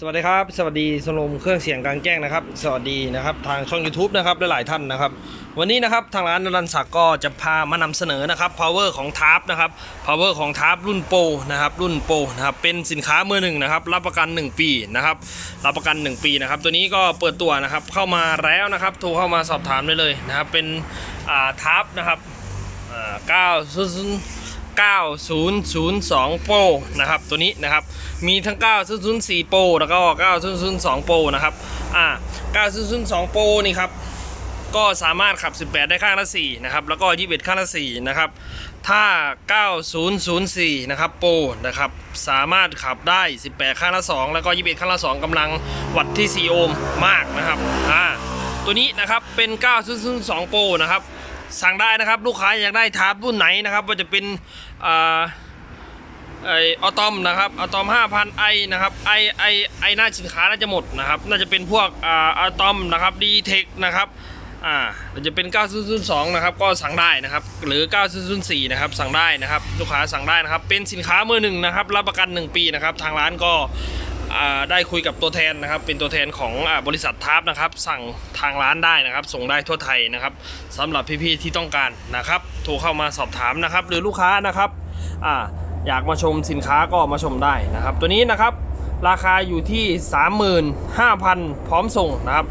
สวัสดีครับ สวัสดีสโลมเครื่องเสียงกลางแจ้งนะครับ สวัสดีนะครับทางช่อง YouTube นะครับหลายๆท่านนะครับ วันนี้นะครับทางร้านนรันศักดิ์ก็จะพามานำเสนอนะครับ power ของทาร์ปนะครับ power ของทาร์ปรุ่นโปรนะครับรุ่นโปรนะครับเป็นสินค้ามือหนึ่งนะครับรับประกัน 1 ปีนะครับรับประกัน 1 ปีนะครับตัวนี้ก็เปิดตัวนะครับเข้ามาแล้วนะครับโทรเข้ามาสอบถามได้เลยนะครับเป็นทาร์ปนะครับอ่าเก้า 9002 Pro นะครับ ตัวนี้นะครับ มีทั้ง 9004 Pro แล้วก็ 9002 Pro นะครับ อ่า 9002 Pro นี่ครับ ก็สามารถขับ 18 ได้ข้างละ 4 นะครับ แล้วก็ 21 ข้างละ 4 นะครับ ถ้า 9004 นะครับ Pro นะครับ สามารถขับได้ 18 ข้างละ 2 แล้วก็ 21 ข้างละ 2กำลังวัตต์ที่ 4 โอห์มมากนะครับ อ่า ตัวนี้นะครับ เป็น 9002 Pro นะครับ สั่งได้นะครับลูกค้าอยากได้ทาร์ปรุ่นไหนนะครับว่าจะเป็นอ่าไอออตอมนะครับออตอม 5,000ไอนะครับไอไอไอหน้าสินค้าน่าจะหมดนะครับ น่าจะเป็นพวกอ่าออตอมนะครับดีเทคนะครับอ่าจะเป็น 9002 นะครับ ก็สั่งได้นะครับ หรือ 9004 นะครับ สั่งได้นะครับ ลูกค้าสั่งได้นะครับ เป็นสินค้ามือหนึ่งนะครับ รับประกัน 1 ปีนะครับ ทางร้านก็ ได้คุยกับตัวแทนนะครับ เป็นตัวแทนของอบริษัททาร์ปนะครับ สั่งทางร้านได้นะครับ ส่งได้ทั่วไทยนะครับสำหรับพี่ๆที่ต้องการนะครับ โทรเข้ามาสอบถามนะครับ หรือลูกค้านะครับออยากมาชมสินค้าก็มาชมได้นะครับ ตัวนี้นะครับราคาอยู่ที่ 35,000 พร้อมส่งนะครับ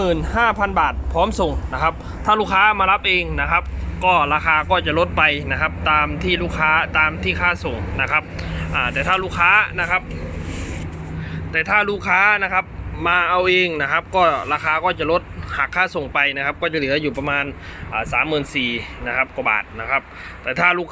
35,000 บาทพร้อมส่งนะครับ ถ้าลูกค้ามารับเองนะครับ ก็ราคาก็จะลดไปนะครับ ตามที่ลูกค้าตามที่ค่าส่งนะครับแต่ถ้าลูกค้านะครับ แต่ถ้าลูกค้านะครับมาเอาเองนะครับ ก็ราคาก็จะลดหักค่าส่งไปนะครับ ก็จะเหลืออยู่ประมาณสามหมื่นสี่นะครับกว่าบาทนะครับ แต่ถ้าลูก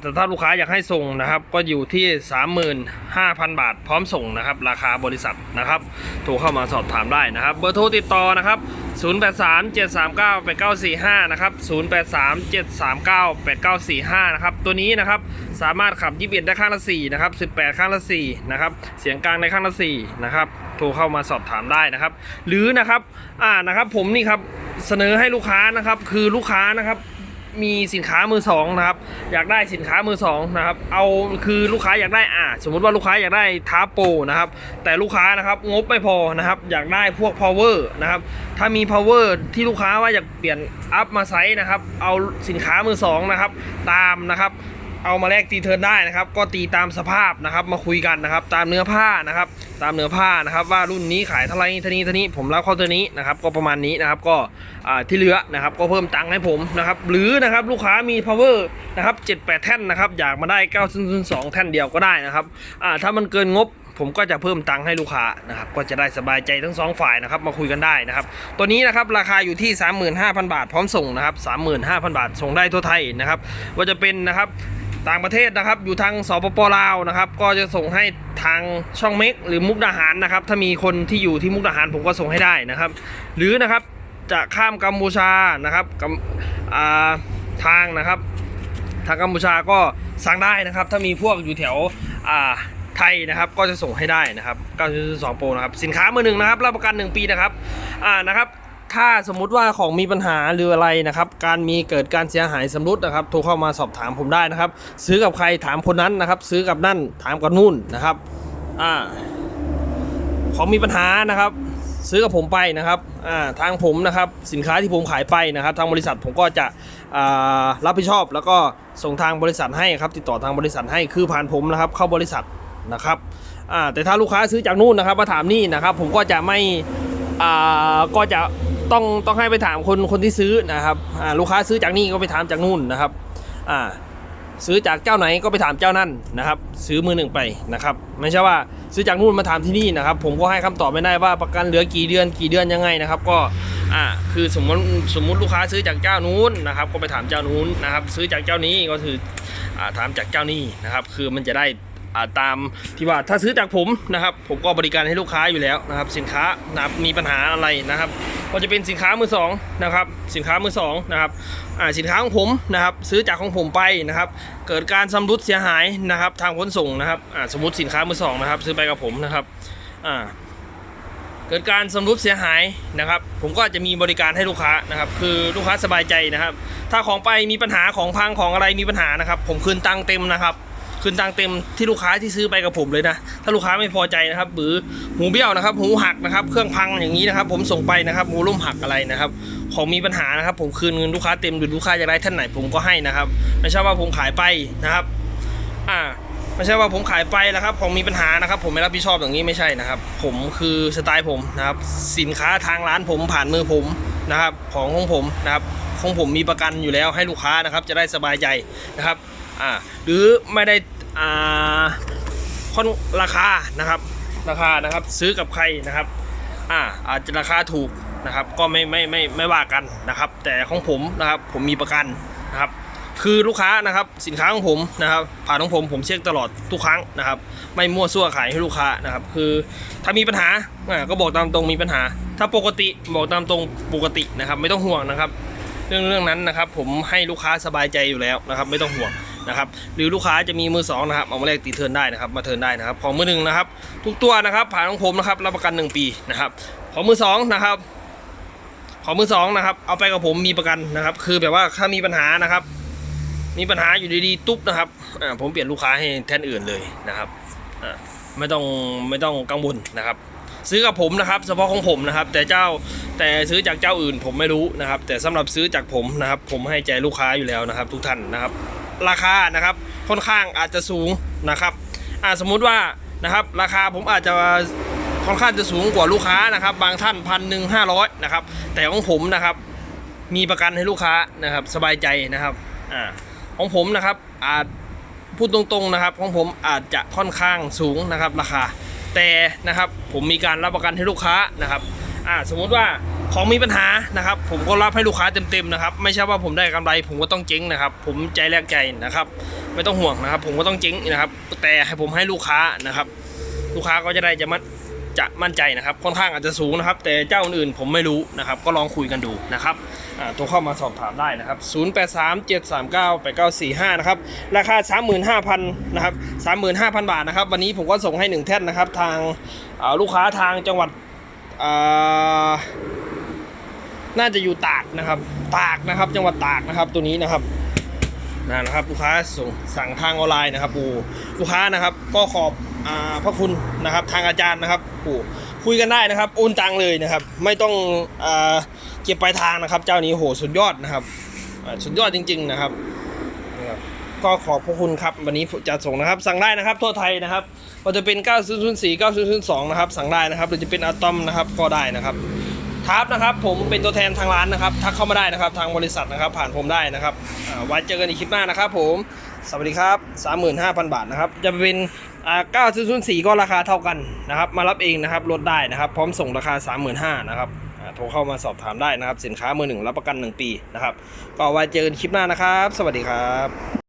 แต่ถ้าลูกค้าอยากให้ส่งนะครับ ก็อยู่ที่สามหมื่นห้าพันบาท พร้อมส่งนะครับ ราคาบริษัทนะครับโทรเข้ามาสอบถามได้นะครับ เบอร์โทรติดต่อนะครับ 0837398945 นะครับ 0837398945 นะครับ ตัวนี้นะครับ สามารถขับ21ได้ข้างละ4นะครับ 18 ข้างละ4นะครับ เสียงกลางในข้างละ4นะครับ โทรเข้ามาสอบถามได้นะครับ หรือนะครับ อ่า นะครับ ผมนี่ครับ เสนอให้ลูกค้านะครับ คือลูกค้านะครับ มีสินค้ามือสองนะครับ อยากได้สินค้ามือสองนะครับ เอาคือลูกค้าอยากได้อ่าสมมุติว่าลูกค้าอยากได้ท้าโปนะครับ แต่ลูกค้านะครับงบไม่พอนะครับ อยากได้พวก power นะครับ ถ้ามี power ที่ลูกค้าว่าอยากเปลี่ยนอัพมาไซส์นะครับ เอาสินค้ามือสองนะครับ ตามนะครับเอามาแลกตีเทิร์นได้นะครับ ก็ตีตามสภาพนะครับ มาคุยกันนะครับ ตามเนื้อผ้านะครับ ตามเนื้อผ้านะครับ ว่ารุ่นนี้ขายเท่าไรเท่านี้เท่านี้ผมรับเข้าตัวนี้นะครับ ก็ประมาณนี้นะครับก็ที่เหลือนะครับ ก็เพิ่มตังค์ให้ผมนะครับ หรือนะครับลูกค้ามี power นะครับ7-8 แท่นนะครับ อยากมาได้ 902 แท่นเดียวก็ได้นะครับถ้ามันเกินงบผมก็จะเพิ่มตังค์ให้ลูกค้านะครับก็จะได้สบายใจทั้งสองฝ่ายนะครับมาคุยกันได้นะครับตัวนี้นะครับราคาอยู่ที่ 35,000 บาทพร้อมส่งนะครับ 35,000 บาทส่งได้ทั่วไทยนะครับว่าจะเป็นนะครับ ต่างประเทศนะครับ อยู่ทางสปปลาวนะครับ ก็จะส่งให้ทางช่องเม็กหรือมุกดาหารนะครับ ถ้ามีคนที่อยู่ที่มุกดาหารผมก็ส่งให้ได้นะครับ หรือนะครับจะข้ามกัมพูชานะครับทางนะครับ ทางกัมพูชาก็สั่งได้นะครับ ถ้ามีพวกอยู่แถวไทยนะครับก็จะส่งให้ได้นะครับ 9.2 โปรนะครับ สินค้ามือหนึ่งนะครับ รับประกัน 1 ปีนะครับ อ่า นะครับ ถ้าสมมุติว่าของมีปัญหาหรืออะไรนะครับ การมีเกิดการเสียหายสำรุดนะครับ โทรเข้ามาสอบถามผมได้นะครับ ซื้อกับใครถามคนนั้นนะครับ ซื้อกับนั่นถามกับนู่นนะครับ อ่า ของมีปัญหานะครับ ซื้อกับผมไปนะครับ อ่า ทางผมนะครับ สินค้าที่ผมขายไปนะครับ ทางบริษัทผมก็จะอ่ารับผิดชอบ แล้วก็ส่งทางบริษัทให้ครับ ติดต่อทางบริษัทให้คือผ่านผมนะครับ เข้าบริษัทนะครับ อ่า แต่ถ้าลูกค้าซื้อจากนู่นนะครับ มาถามนี่นะครับ ผมก็จะไม่ อ่า ก็จะ ต้องต้องให้ไปถามคนคนที่ซื้อนะครับอ่าลูกค้าซื้อจากนี่ก็ไปถามจากนู่นนะครับอ่าซื้อจากเจ้าไหนก็ไปถามเจ้านั่นนะครับ ซื้อมือหนึ่งไปนะครับ ไม่ใช่ว่าซื้อจากนู่นมาถามที่นี่นะครับ ผมก็ให้คำตอบไม่ได้ว่าประกันเหลือกี่เดือนกี่เดือนยังไงนะครับ ก็อ่าคือสมมติสมมติลูกค้าซื้อจากเจ้านู้นนะครับ ก็ไปถามเจ้านู้นนะครับ ซื้อจากเจ้านี้ก็คืออ่าถามจากเจ้านี้นะครับ คือมันจะได้าตามที่ว่าถ้าซื้อจากผมนะครับ ผมก็บริการให้ลูกค้าอยู่แล้วนะครับ สินค้านะครับมีปัญหาอะไรนะครับ ก็จะเป็นสินค้ามือสองนะครับสินค้ามือสองนะครับอ่าสินค้าของผมนะครับซื้อจากของผมไปนะครับเกิดการชำรุดเสียหายนะครับทางขนส่งนะครับอ่าสมมติสินค้ามือสองนะครับซื้อไปกับผมนะครับอ่าเกิดการชำรุดเสียหายนะครับ ผมก็จะมีบริการให้ลูกค้านะครับคือลูกค้าสบายใจนะครับ ถ้าของไปมีปัญหาของพังของอะไรมีปัญหานะครับ ผมคืนตังค์เต็มนะครับ คืนตังเต็มที่ลูกค้าที่ซื้อไปกับผมเลยนะ ถ้าลูกค้าไม่พอใจนะครับหรือหูเบี้ยวนะครับ หูหักนะครับ เครื่องพังอย่างนี้นะครับ ผมส่งไปนะครับหูล่มหักอะไรนะครับของมีปัญหานะครับ ผมคืนเงินลูกค้าเต็มหรือลูกค้าอยากได้ท่านไหนผมก็ให้นะครับ ไม่ใช่ว่าผมขายไปนะครับ อ่าไม่ใช่ว่าผมขายไปแล้วครับของมีปัญหานะครับ ผมไม่รับผิดชอบอย่างนี้ไม่ใช่นะครับ ผมคือสไตล์ผมนะครับ สินค้าทางร้านผมผ่านมือผมนะครับ ของของผมนะครับของผมมีประกันอยู่แล้วให้ลูกค้านะครับ จะได้สบายใจนะครับ อ่าหรือไม่ได้อ่าค่อนราคานะครับราคานะครับซื้อกับใครนะครับอ่าอาจจะราคาถูกนะครับก็ไม่ไม่ไม่ไม่ว่ากันนะครับ แต่ของผมนะครับผมมีประกันนะครับคือลูกค้านะครับสินค้าของผมนะครับผ่านของผมผมเช็คตลอดทุกครั้งนะครับ ไม่มั่วซั่วขายให้ลูกค้านะครับ คือถ้ามีปัญหาอ่าก็บอกตามตรงมีปัญหา ถ้าปกติบอกตามตรงปกตินะครับ ไม่ต้องห่วงนะครับ เรื่องเรื่องนั้นนะครับ ผมให้ลูกค้าสบายใจอยู่แล้วนะครับ ไม่ต้องห่วง นะครับหรือลูกค้าจะมีมือสองนะครับเอามาแลกตีเทินได้นะครับ มาเทินได้นะครับ ของมือหนึ่งนะครับ ทุกตัวนะครับ ผ่านของผมนะครับรับประกันหนึ่งปีนะครับของมือสองนะครับของมือสองนะครับ เอาไปกับผมมีประกันนะครับ คือแบบว่าถ้ามีปัญหานะครับ มีปัญหาอยู่ดีๆตุ๊บนะครับอ่าผมเปลี่ยนลูกค้าให้แทนอื่นเลยนะครับอ่าไม่ต้องไม่ต้องกังวลนะครับ ซื้อกับผมนะครับ เฉพาะของผมนะครับ แต่เจ้าแต่ซื้อจากเจ้าอื่นผมไม่รู้นะครับ แต่สำหรับซื้อจากผมนะครับ ผมให้ใจลูกค้าอยู่แล้วนะครับ ทุกท่านนะครับ ราคานะครับค่อนข้างอาจจะสูงนะครับอ่าสมมุติว่านะครับราคาผมอาจจะค่อนข้างจะสูงกว่าลูกค้านะครับ บางท่านพันหนึ่งห้าร้อยนะครับ แต่ของผมนะครับ มีประกันให้ลูกค้านะครับ สบายใจนะครับอ่าของผมนะครับอาจพูดตรงๆนะครับ ของผมอาจจะค่อนข้างสูงนะครับราคา แต่นะครับผมมีการรับประกันให้ลูกค้านะครับอ่าสมมุติว่า ของมีปัญหานะครับ ผมก็รับให้ลูกค้าเต็มๆนะครับ ไม่ใช่ว่าผมได้กำไร ผมก็ต้องเจ๊งนะครับ ผมใจแลกใจนะครับ ไม่ต้องห่วงนะครับ ผมก็ต้องเจ๊งนะครับ แต่ให้ผมให้ลูกค้านะครับ ลูกค้าก็จะได้จะมั่นจะมั่นใจนะครับ ค่อนข้างอาจจะสูงนะครับ แต่เจ้าอื่นๆผมไม่รู้นะครับ ก็ลองคุยกันดูนะครับอ่าโทรเข้ามาสอบถามได้นะครับ 0837398945 นะครับ ราคา 35,000 นะครับ 35,000 บาทนะครับ วันนี้ผมก็ส่งให้ 1 แท่นนะครับ ทางาลูกค้าทางจังหวัดอ่า น่าจะอยู่ตากนะครับ ตากนะครับ จังหวัดตากนะครับตัวนี้นะครับนะครับลูกค้าส่งสั่งทางออนไลน์นะครับปู่ลูกค้านะครับ ก็ขอบอ่าพระคุณนะครับ ทางอาจารย์นะครับปู่คุยกันได้นะครับ โอนตังเลยนะครับ ไม่ต้องอ่าเก็บปลายทางนะครับ เจ้านี้โหสุดยอดนะครับสุดยอดจริง ๆนะครับนะครับก็ขอบพระคุณครับวันนี้จะส่งนะครับ สั่งได้นะครับ ทั่วไทยนะครับก็จะเป็น 9004 9002 นะครับ สั่งได้นะครับ หรือจะเป็นอะตอมนะครับก็ได้นะครับ ทับนะครับ ผมเป็นตัวแทนทางร้านนะครับ ทักเข้ามาได้นะครับ ทางบริษัทนะครับ ผ่านผมได้นะครับอ่าไว้เจอกันอีกคลิปหน้านะครับ ผม สวัสดีครับ 35,000 บาทนะครับ จะเป็นอ่า9004 ก็ราคาเท่ากันนะครับ มารับเองนะครับลดได้นะครับ พร้อมส่งราคา 35,000นะครับโทรเข้ามาสอบถามได้นะครับ สินค้ามือหนึ่งรับประกัน 1 ปีนะครับ ก็ไว้เจอกันคลิปหน้านะครับ สวัสดีครับ